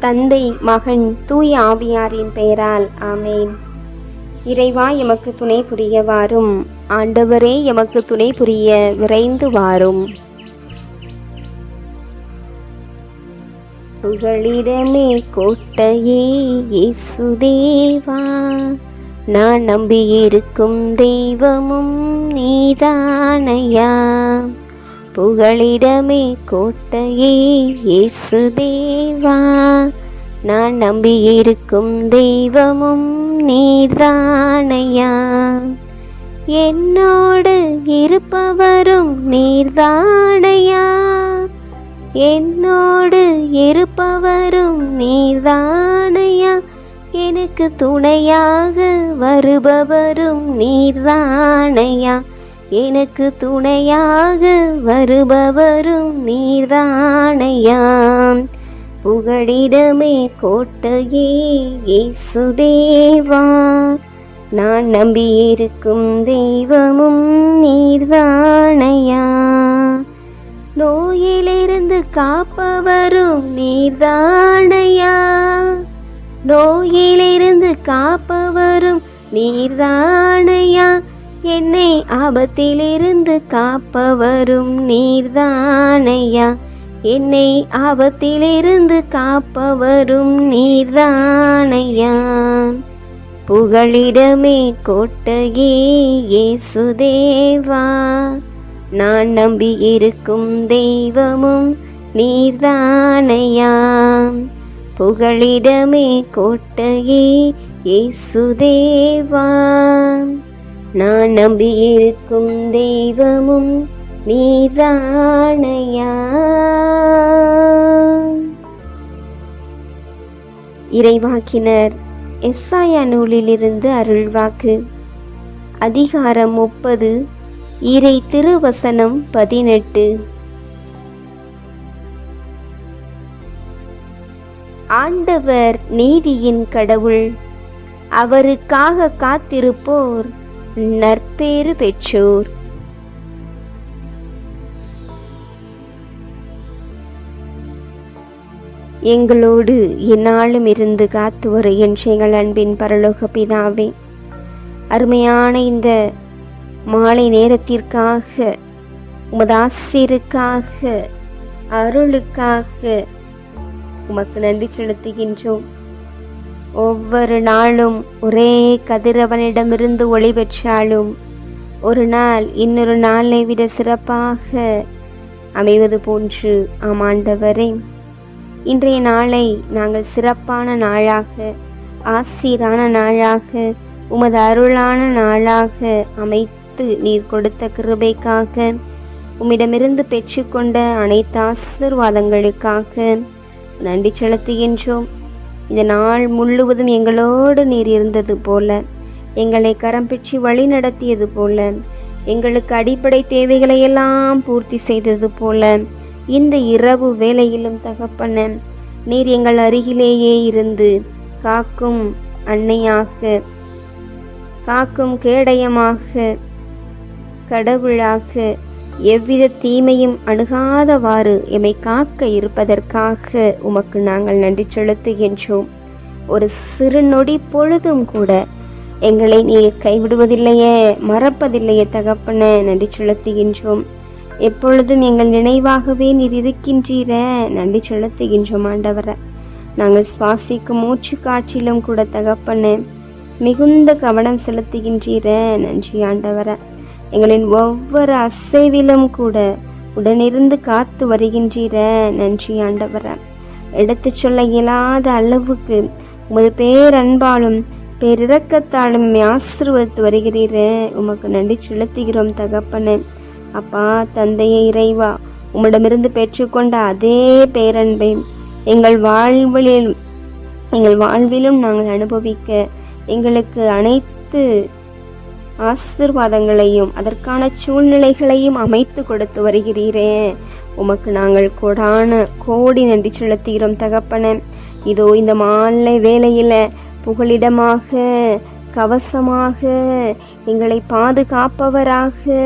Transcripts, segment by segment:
தந்தை மகன் தூய ஆவியாரின் பெயரால் ஆமேன். இறைவா எமக்கு துணை புரிய வாரும் ஆண்டவரே எமக்கு துணை புரிய விரைந்து வாரும். புகழிடமே கோட்டையே இயேசுதேவா நான் நம்பியிருக்கும் தெய்வமும் நீதானையா. புகழிடமே கோட்டையே இயேசுதேவா நான் நம்பியிருக்கும் தெய்வமும் நீர்தானையா. என்னோடு இருப்பவரும் நீர்தானையா. என்னோடு இருப்பவரும் நீர்தானையா. எனக்கு துணையாக வருபவரும் நீர்தானையா. எனக்கு துணையாக வருபவரும் நீர்தானையாம் புகழிடமே கோட்டையே இயேசுதேவா நான் நம்பியிருக்கும் தெய்வமும் நீர்தானையா? நோயிலிருந்து காப்பவரும் நீர்தானையா? நோயிலிருந்து காப்பவரும் நீர்தானையா? என்னை ஆபத்திலிருந்து காப்பவரும் நீர்தானையா? என்னை ஆபத்திலிருந்து காப்பவரும் நீர்தானையா? புகழிடமே கோட்டையே இயேசுதேவா நான் நம்பியிருக்கும் தெய்வமும் நீர்தானையா? புகழிடமே கோட்டையே இயேசுதேவா நான் நம்பியிருக்கும் தெய்வமும் நீதானையா? இறைவாக்கினர் எஸ்ஆயா நூலிலிருந்து அருள்வாக்கு அதிகாரம் முப்பது இறை திருவசனம் பதினெட்டு. ஆண்டவர் நீதியின் கடவுள் அவருக்காக காத்திருப்போர் நற்பேறு பெற்றோர். எங்களோடு இந்நாளும் இருந்து காத்து வருகின்ற எங்கள் அன்பின் பரலோக பிதாவே அருமையான இந்த மாலை நேரத்திற்காக உமது ஆசிருக்காக அருளுக்காக உமக்கு நன்றி செலுத்துகின்றோம். ஒவ்வொரு நாளும் ஒரே கதிரவனிடமிருந்து ஒளி பெற்றாலும் ஒரு நாள் இன்னொரு நாளை விட சிறப்பாக அமைவது போன்று ஆமாண்டவரே இன்றைய நாளை நாங்கள் சிறப்பான நாளாக ஆசீரான நாளாக உமது அருளான நாளாக அமைத்து நீர் கொடுத்த கிருபைக்காக உம்மிடமிருந்து பெற்றுக்கொண்ட அனைத்து ஆசிர்வாதங்களுக்காக நன்றி செலுத்துகின்றோம். இந்த நாள் முழுவதும் எங்களோடு நீர் இருந்தது போல எங்களை கரம்பிச்சு வழி நடத்தியது போல எங்களுக்கு அடிப்படை தேவைகளை எல்லாம் பூர்த்தி செய்தது போல இந்த இரவு வேலையிலும் தகப்பன நீர் எங்கள் அருகிலேயே இருந்து காக்கும் அன்னையாக காக்கும் கேடயமாக கடவுளாக எவ்வித தீமையும் அணுகாதவாறு எமை காக்க இருப்பதற்காக உமக்கு நாங்கள் நன்றி செலுத்துகின்றோம். ஒரு சிறு நொடி பொழுதும் கூட எங்களை நீ கைவிடுவதில்லையே மறப்பதில்லையே தகப்பன நன்றி செலுத்துகின்றோம். எப்பொழுதும் எங்கள் நினைவாகவே நீர் இருக்கின்றீர நன்றி செலுத்துகின்றோம் ஆண்டவரை. நாங்கள் சுவாசிக்கும் மூச்சு காட்சியிலும் கூட தகப்பன மிகுந்த கவனம் செலுத்துகின்றீர நன்றி ஆண்டவரை. எங்களின் ஒவ்வொரு அசைவிலும் கூட உடனிருந்து காத்து வருகின்றீர நன்றி ஆண்டவரை. எடுத்துச் சொல்ல இயலாத அளவுக்கு உமது பேரன்பாலும் பேரிரக்கத்தாலும் ஆசிர்வத்து வருகிறீர வருகிறீரே. உமக்கு நன்றி செலுத்துகிறோம் தகப்பனே. அப்பா தந்தையை இறைவா உம்மிடமிருந்து பெற்றுக்கொண்ட அதே பேரன்பை எங்கள் வாழ்விலும் எங்கள் வாழ்விலும் நாங்கள் அனுபவிக்க எங்களுக்கு அனைத்து ஆசிர்வாதங்களையும் அதற்கான சூழ்நிலைகளையும் அமைத்து கொடுத்து வருகிறீரே. உமக்கு நாங்கள் கொடான கோடி நன்றி செலுத்துகிறோம் தகப்பன. இதோ இந்த மாலை வேலையில் புகலிடமாக கவசமாக எங்களை பாதுகாப்பவராக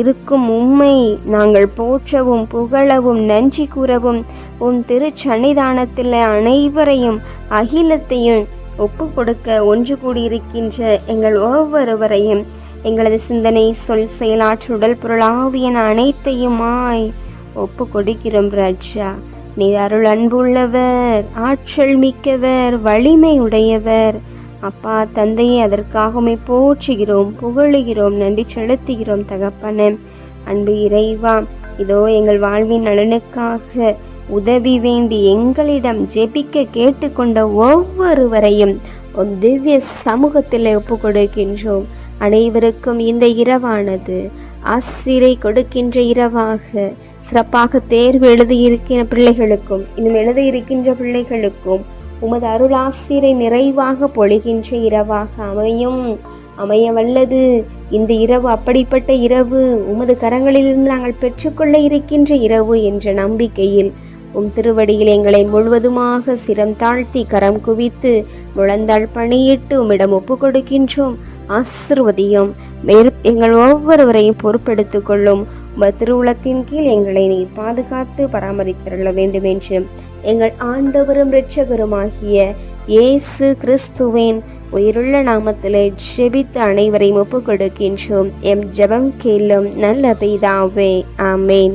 இருக்கும் உம்மை நாங்கள் போற்றவும் புகழவும் நன்றி கூறவும் உன் திருச்சன்னிதானத்தில் அனைவரையும் அகிலத்தையும் ஒப்பு கொடுக்க ஒன்று கூடியிருக்கின்ற எங்கள் ஒவ்வொருவரையும் எங்களது சிந்தனை சொல் செயலாற்று உடல் பொருளாவியன அனைத்தையுமாய் ஒப்பு கொடுக்கிறோம் ராஜா. நீர் அருள் அன்புள்ளவர் ஆற்றல் மிக்கவர் வலிமை உடையவர். அப்பா தந்தையை அதற்காகவுமே போற்றுகிறோம் புகழுகிறோம் நன்றி செலுத்துகிறோம் தகப்பன. அன்பு இறைவா இதோ எங்கள் வாழ்வின் நலனுக்காக உதவி வேண்டி எங்களிடம் ஜெபிக்க கேட்டுக்கொண்ட ஒவ்வொருவரையும் திவ்ய சமூகத்தில் ஒப்பு கொடுக்கின்றோம் அனைவருக்கும் இந்த இரவானது. ஆசிரை கொடுக்கின்ற இரவாக. சிறப்பாக தேர்வு எழுதியிருக்கிற பிள்ளைகளுக்கும் இன்னும் எழுதியிருக்கின்ற பிள்ளைகளுக்கும் உமது அருளாசிரை நிறைவாக பொழிகின்ற இரவாக அமையும். அமைய வல்லது இந்த இரவு அப்படிப்பட்ட இரவு. உமது கரங்களிலிருந்து நாங்கள் பெற்றுக்கொள்ள இருக்கின்ற இரவு என்ற நம்பிக்கையில் உம் திருவடியில் எங்களை முழுவதுமாக சிரம் தாழ்த்தி கரம் குவித்து முழந்தாள் பணியிட்டு உம்மிடம் ஒப்பு கொடுக்கின்றோம். ஆசிர்வதியும். எங்கள் ஒவ்வொருவரையும் பொறுப்பெடுத்துக் கொள்ளும். உமது திருவுளத்தின் கீழ் எங்களை நீ பாதுகாத்து பராமரித்துள்ள வேண்டும் என்று எங்கள் ஆண்டவரும் இரட்சகருமாகிய இயேசு கிறிஸ்துவின் உயிருள்ள நாமத்திலே ஜெபித்து அனைவரையும் ஒப்புக் கொடுக்கின்றோம். எம் ஜெபம் கேளும் நல்ல பெய்தாவே ஆமேன்.